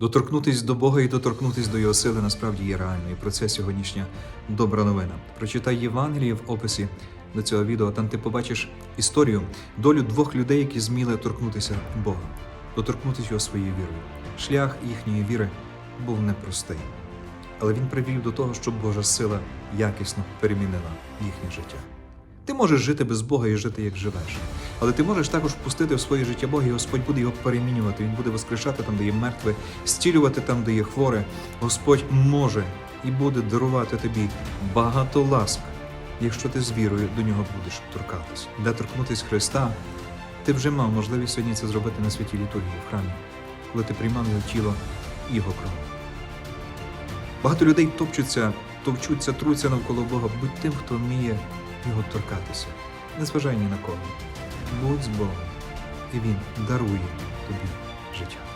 Доторкнутись до Бога і доторкнутись до Його сили насправді є реально. І про це сьогоднішня добра новина. Прочитай Євангеліє в описі до цього відео. Там ти побачиш історію, долю двох людей, які зміли торкнутися Бога, доторкнутися його своєю вірою. Шлях їхньої віри був непростий, але він привів до того, щоб Божа сила якісно перемінила їхнє життя. Ти можеш жити без Бога і жити як живеш. Але ти можеш також впустити в своє життя Бога, і Господь буде його перемінювати. Він буде воскрешати там, де є мертве, зцілювати там, де є хворе. Господь може і буде дарувати тобі багато ласк, якщо ти з вірою до нього будеш торкатись. Де торкнутись Христа, ти вже мав можливість сьогодні це зробити на святій літургії в храмі, коли ти приймав його тіло і його кров. Багато людей топчуться, товчуться, труться навколо Бога. Будь тим, хто вміє його торкатися. незважай ні на кого. Будь з Богом, і Він дарує тобі життя.